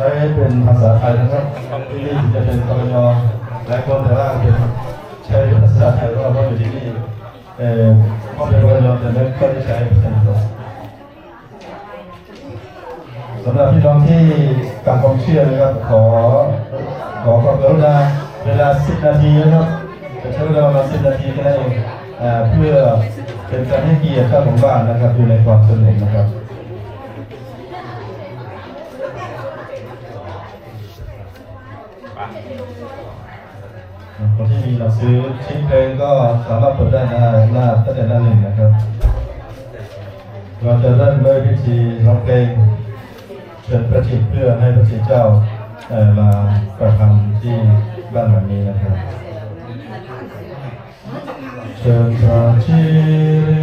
ช้เป็นภาษาไทยนะครับที่นี่จะเป็นกรยอหลายคนแต่ว่าเป็นใช้ภาษาไทยเพราะว่าอยู่ที่นี่เอ่อพ่อเป็นกรยอแต่ไม่ค่อยได้ใช้ภาษาสำหรับพี่น้องที่กลับความเชื่อนะครับขอขอความกรุณาเวลา10นาทีนะครับจะใช้เวลาประมาณ10นาทีก็ได้เพื่อเป็นการให้เกียรติเจ้าของบ้านนะครับอยู่ในความสงบนะครับ คนที่มีหนังสือชิ้นเพลงก็สามารถเปิดได้หน้าหน้าตั้งแต่หน้าหนึ่งนะครับ เราจะเริ่มด้วยพิธีร้องเพลงเชิญพระจิตเพื่อให้พระจิตเจ้ามาประทับที่บ้านหลังนี้นะครับเชิญพระจิ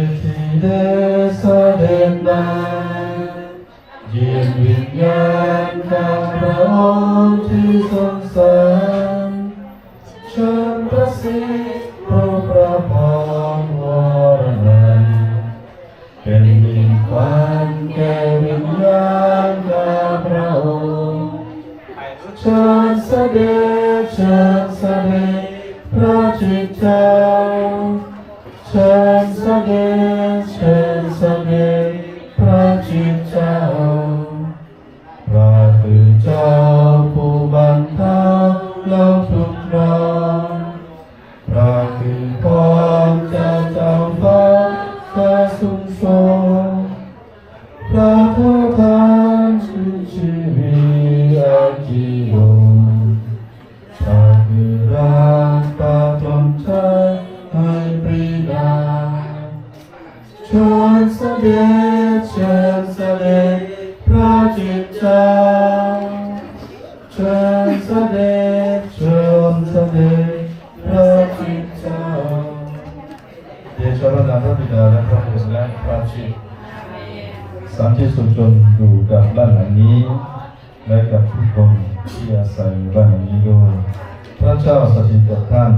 ตที่ได้เสด็จมาเยี่ยมวิญญาณของพระองค์ที่ทรงสรร ชิญพระสิทธิ์พระประพรวรนันเป็นมิ่งขวัญแก่วิญญาณข้าพระองค์เชิญเสด็จเชิญเสด็จพระจิตรเจ้ ดเชิญเสด็จพระจิตเจ้าเชิญเสด็จเชิญเสด็จพระจิตเจ้าเดชะพระนามพระบิดาและพระบุตรและพระจิตสามที่สุจนอยู่กับบ้านหลังนี้ และกับทุกคนที่อาศัยบ้านหลังนี้ด้วยพระเจ้าสถิตกับท่าน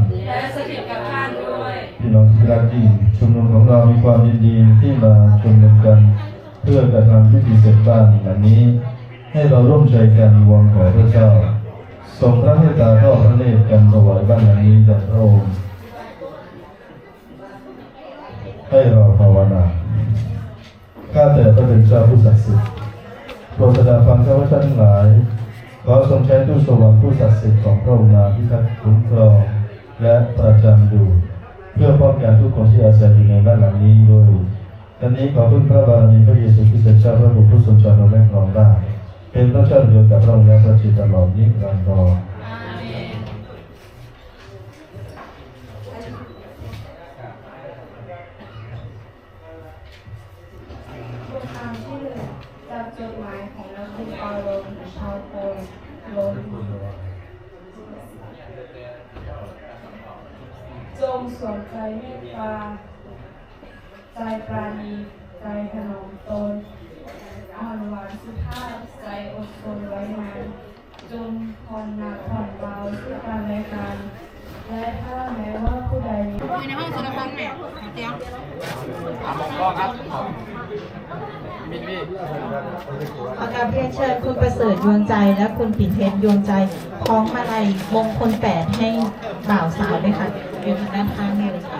พี่น้องที่รักยิ่งชุมนุมของเรามีความยินดีที่มาชุมนุมกัน เพื่อการทำพิธีเสร็จบ้านหลังนี้ ให้เราร่วมใจกันวอนขอพระเจ้าทรงพระเมตตาทอดพระเนตรกันถวายบ้านหลังนี้แด่พระองค์ให้เราภาวนาข้าแต่พระเป็นเจ้าผู้ศักดิ์สิทธิ์โปรดแสดับฟังข้าพเจ้าทั้งหลายขอทรงใช้ตู้สวรรค์ผู้ศักดิ์สิทธิ์ของพระองค์มาพิทักษ์คุ้มครองและประจำอยู่ Pio Pamia tu consiga se alimentar la niño. Tani Babu Prada ni Pio Yesu que se charla con Puso Chano Lengonda. Pendra Charlo Cabrón Lengonda Chita Lomni Lengonda. ปราณีใจถนอมตนอ่อนหวานสุภาพใจอดทนไว้นานจงผ่อนหนักผ่อนเบาซึ่งกันและกันและถ้าแม้ว่าผู้ใดอยู่ในห้องสุรพงษ์แม่เตียงขอกราบเรียนเชิญคุณประเสริฐดวงใจและคุณปิ่นเพชรดวงใจคล้องมาลัยมงคลแปดให้บ่าวสาวด้วยค่ะอยู่ทางด้านข้างนี่เลยค่ะ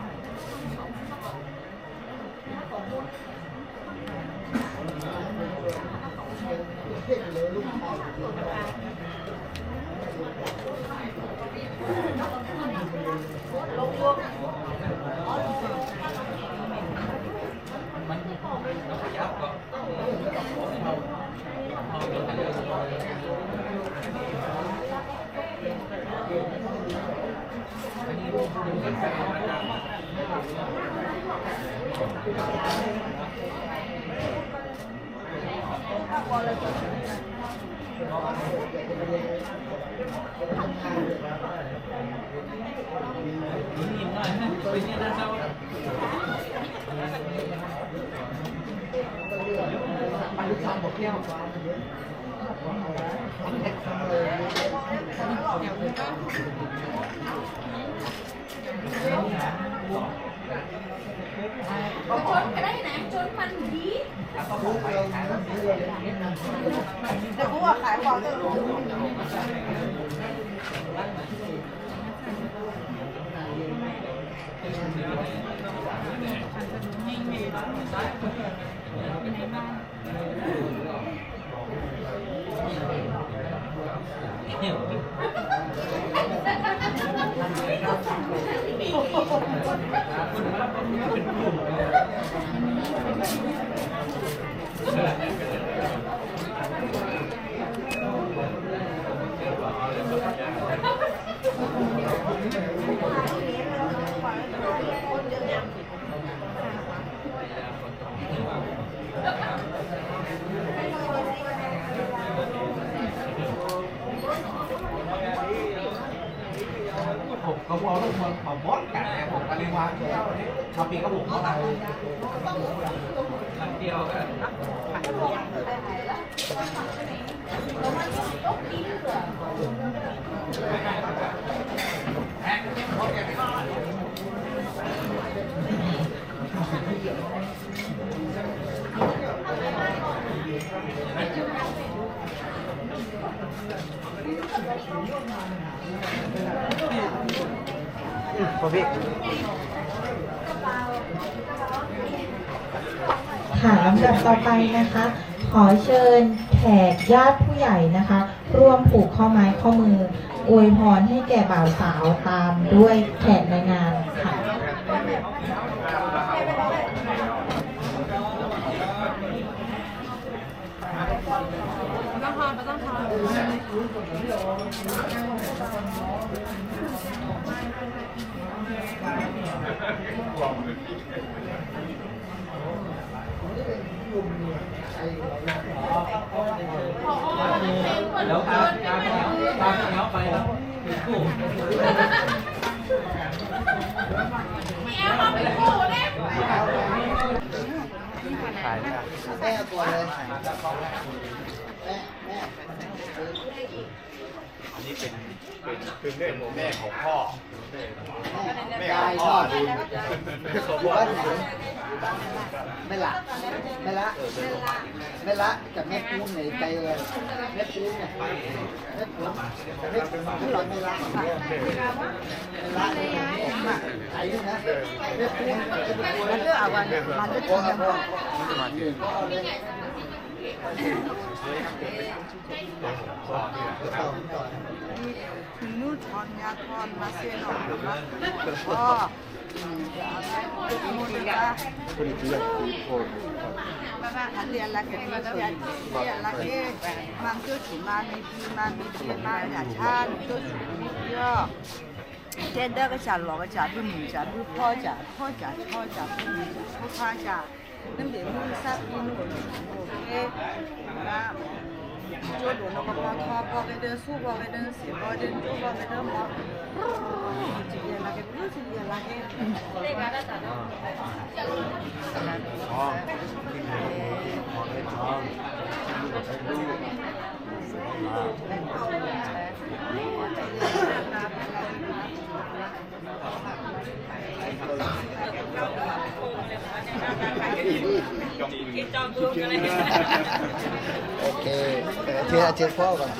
งใช้เสียว เอาค่ะเผมก็บอกทุกค นขอบอสกันแต่ ผมก็เรียกว่ามาปีก็ผมก็ได้เดียวกันค่ะลำดับต่อไปนะคะ ขอเชิญแขกญาติผู้ใหญ่นะคะ ร่วมผูกข้อไม้ข้อมือ อวยพรให้แก่บ่าวสาวตามด้วยแขกในงานค่ะ แม่ต้องทอนไม่ต้องทอนแล้วการการการเนี้ยแล้วคู่ นนี้เป็นเป็นเป็นเป็นแม่ของพ่อ แม่ของพ่อดูของพ่อดูไม่ละไม่ละไม่ละกับแม่ปูนในใจเลยแม่ปูนเนี่ยแม่ปูนแม่ปูนไม่หลอดไม่ละไม่ละผมอะใจนะแม่ปูนมันเลือกเอาวันมันเลือกคน กันนู่นทอนยาทอนมาเสียหน่อยนะพ่อมูลนิธิอันเรียนละกันเรียนเรียนละเกมันก็ถึงมามีปีมามีเพียมาอย่าชาติก็ถึงมีเยอะเจ้าเด็กก็จะหลอกก็จะดูหนูจะดูพ่อจะพ่อจะพ่อจะดูหนูจะพ่อพ่อจะ nende munsa pinu oke na jodo no ko ko ko ke de su ko ke de si ko de ju ko ke de mo ji ya la ke pinu ji ya la ke le ga da ta no oh oh oh 也那个不是也那个。那个那咋的？ โอเคเทียเทียพ่อก่อน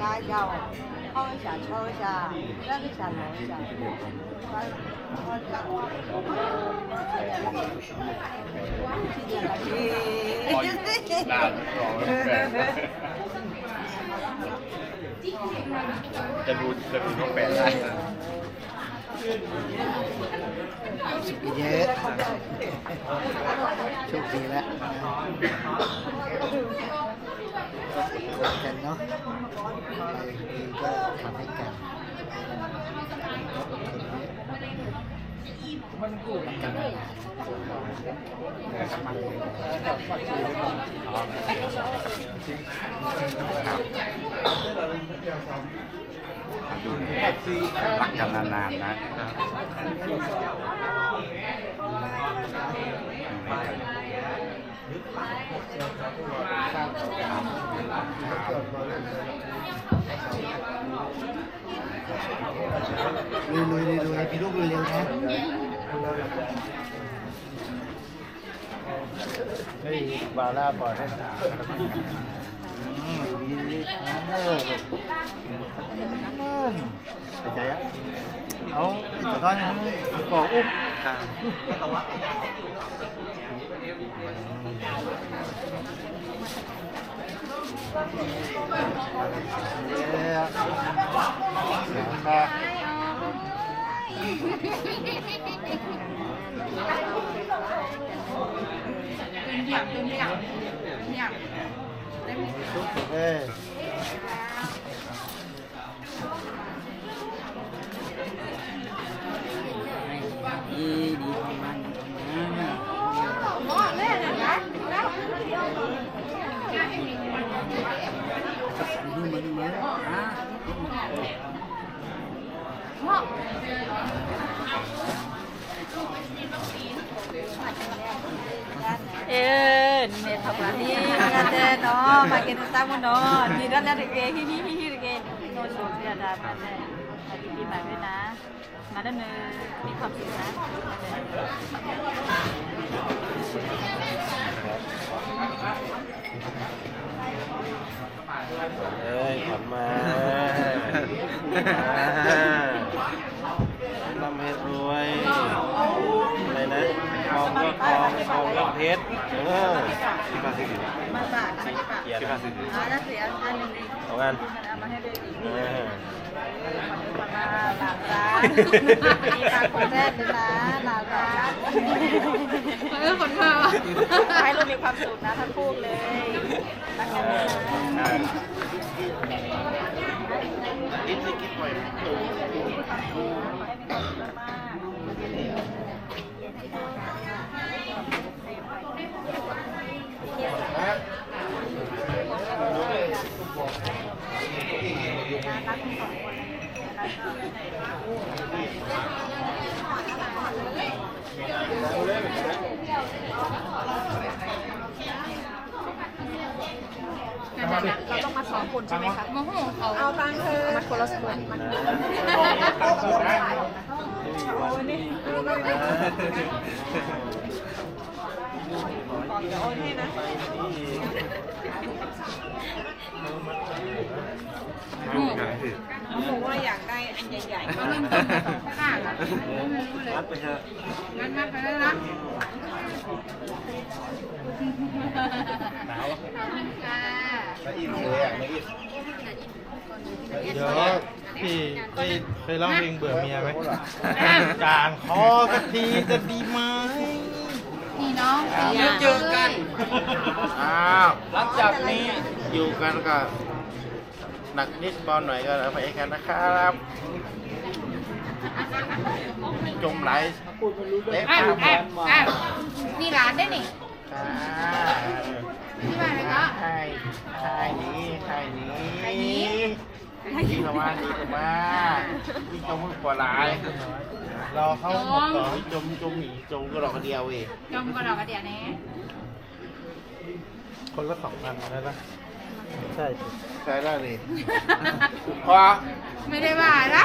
大家要敲一下，敲一下，那个下挠一下。ล จะดูจะดูน้องแปดได้สุดเยอะโชคดีแล้วกันเนาะดีก็ทำให้กันรั กกันนานๆนะลุยลุยลุยลุยพี่ลูกลุยเร็วนะเฮ้ยบาร่าปล่อยให้ ถามเออไปใจอะเอาไอ้ตัว ก้อนนั้นปอกอุ้มเนี่ยนะครับเหยียบเหยียบเหยียบเอ้หม้อ แม่เนี่ยนะแล้วหม้อ Eh, ni tak berani kata no, makin tamu no. Ni dah ada ke, hi hi hi ke. No so dia dah ada. Lagi di mana na? Mana ne? Ni kap sih na. เอ้ยขันมา ทองก็ทองทองก็เพชรเออที่มาสิ Masa, apa? เกียรติมาสิ Ada sih an ni. สองอัน Mana ada di. เออ Mana lasa. Ni tak konten na, lasa. เออคนเธอให้ลูกมีความสุขนะทั้งคู่เลยรักกันนะคิดสิคิดไว้ เราต้องมาสองคนใช่ไหมคะโมโหเขาเอาตังเธอมาคนละส่วนมันจะโหนี่ อนให้นะบอกว่าอยากได้อันใหญ่ๆก็เริ่มต้นสองข้างอะรับไปเถอะงั้นมาไปแล้วนะหนาวค่ะแล้วอินเลยอะไม่อินเดี๋ยวพี่เคยเคยร้องเพลงเบื่อเมียไหมจานคอสักทีจะดีไหม นี่น้องเจอกัน อ้าวหลังจากนี้อยู่กันก็หนักนิดเบอลหน่อยก็เอาไปกันนะครับจมไหลเละอ้าวข้ามอ้าวอ้าวนี่ร้านได้นี่ค่ะที่บ้านเลยก็ใช่ใช่นี้ใช่นี้นี่เข้ามานี่เข้ามานี่จมมือกว่าหลาย รอเข้าหมดก่อนจมจมหนีจมก็ดอกกระเดียวเองจมกระดอกกระเดียนี้คนละสองพันได้ปะใช่สิใช่ได้เลยพอไม่ได้ว่าอะไร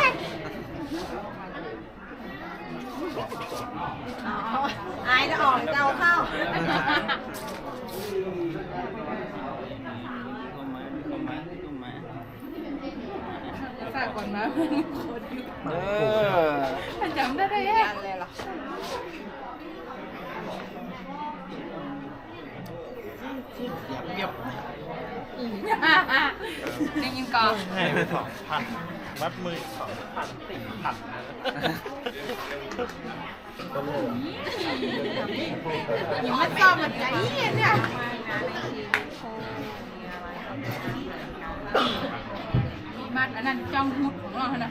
อายจะออกจะเอาเข้าฝากก่อนนะเออจำได้ได้ยั งเลยหรอเรียบได้ยินก่อนให้ไปสองพันมัดมือสองพันสี่พันยังไม่ชอ บมันใจเย็นเนี่ยเนั่นจ้องหุดของเราขนาด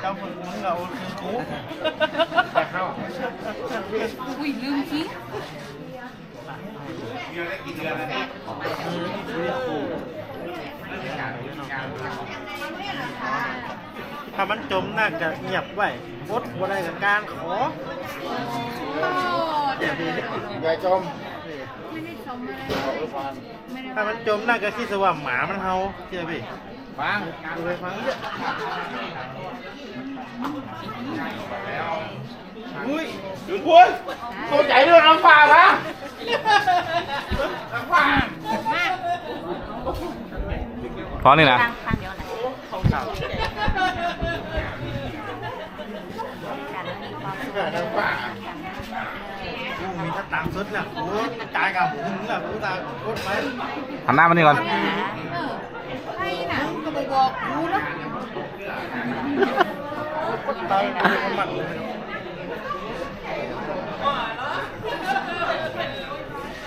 เจ้าคนมึงเราคือกูอุ้ยลืมทิ้งถ้ามันจมน่าจะเงียบไว้บดบ่ได้กับการขออย่าจมไม่ได้ชมอะไรไม่ได้ถ้ามันจมน่าจะคิดว่าหมามันเฮาเชื่อพี่ ฟังดูไปฟังเยอะอุ้ยหยุดพูดตัวใหญ่ด้วยน้ำฝ่าปะน้ำฝ่าพร้อมนี่นะทางทางเดียวไหนของเก่าน้ำฝ่ากูมีถ้าตามสุดน่ะกูจ่ายกับมึงน่ะกูตามกดไปหันหน้ามานี่ก่อน เออใช่น่ะก็ไปบอกกูนะ ตายกูมันย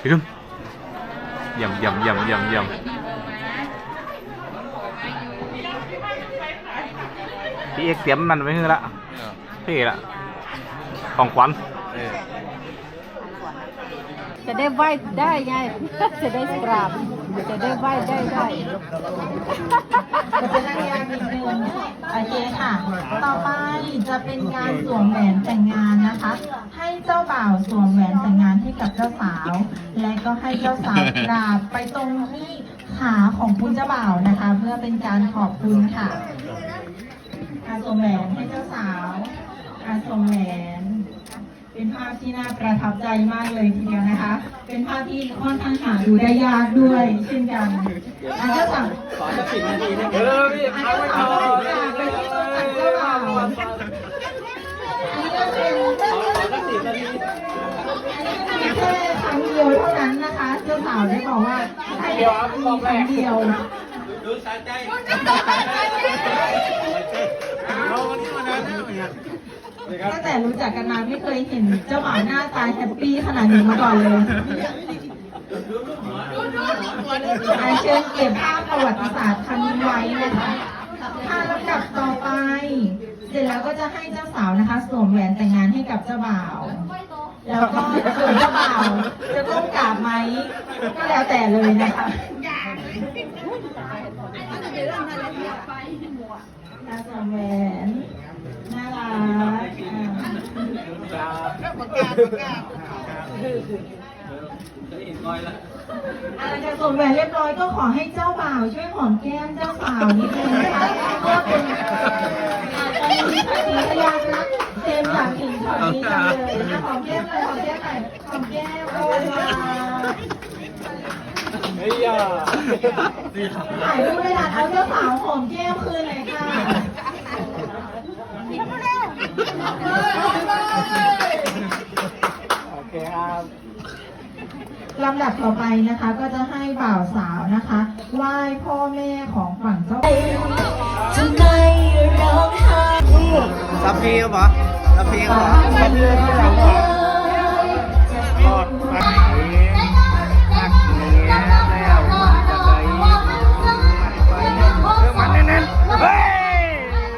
พี่ขึ้นเยี่ยมเยี่ยมเยี่ยมเยี่ยมเยี่ยมพี่เอกเตรียมมันไว้ให้ละพี่ละของขวัญจะได้ไหวได้ไง จะได้กราบ จะได้ไหว้ได้ได้จะเป็นระยะนิดนึงโอเคค่ะ ต่อไปจะเป็นการสวมแหวนแต่งงานนะคะ ให้เจ้าบ่าวสวมแหวนแต่งงานให้กับเจ้าสาว และก็ให้เจ้าสาวกราบไปตรงที่ขาของคุณเจ้าบ่าวนะคะ เพื่อเป็นการขอบคุณค่ะการสวมแหวนให้เจ้าสาวการสวมแหวน เป็นภาพที่น่าประทับใจมากเลยทีเดียวนะคะ เป็นภาพที่ค่อนข้างหาดูได้ยากด้วยเช่นกันอันเจ้าสาวขอสักสิบนาทีได้ไหมเออพี่อันเจ้าสาวก็กราบไปที่ต้นสักเจ้าบ่าวอันนี้ก็เป็นสักสิบนาทีแค่ครั้งเดียวเท่านั้นนะคะเจ้าสาวได้บอกว่าให้มีครั้งเดียวดูสายใจเราวันนี้มานานแล้วเนี่ย ตั้งแต่รู้จักกันมาไม่เคยเห็นเจ้าบ่าวหน้าตาแฮปปี้ขนาดนี้มาก่อนเลยอันเชิญเก็บภาพประวัติศาสตร์ครั้งนี้ไว้นะคะถ้าลำดับต่อไป เสร็จแล้วก็จะให้เจ้าสาวนะคะสวมแหวนแต่งงานให้กับเจ้าบ่าว แล้วก็ส่วนเจ้าบ่าวจะต้องกราบไหมก็แล้วแต่เลยนะคะกาสวมแหวนน่ารัก อ่าอะไรจะสวมแหวนเรียบร้อยก็ขอให้เจ้าบ่าวช่วยหอมแก้มเจ้าสาวนิดนึงนะคะเพื่อเป็นอาจจะมีปฏิกิริยารักเจมส์อยากเห็นช็อตนี้จังเลยหอมแก้มเลยหอมแก้มหน่อยหอมแก้มโอ้ยมาเฮ้ยอะถ่ายรูปไม่ทันเอาเจ้าสาวหอมแก้มคืนเลยค่ะ ลำดับต่อไปนะคะก็จะให้บ่าวสาวนะคะไหว้พ่อแม่ของฝั่งเจ้าทำไมร้องไห้รัเพลงเหรอรับเพลงเหรอรับเพลงเหรอ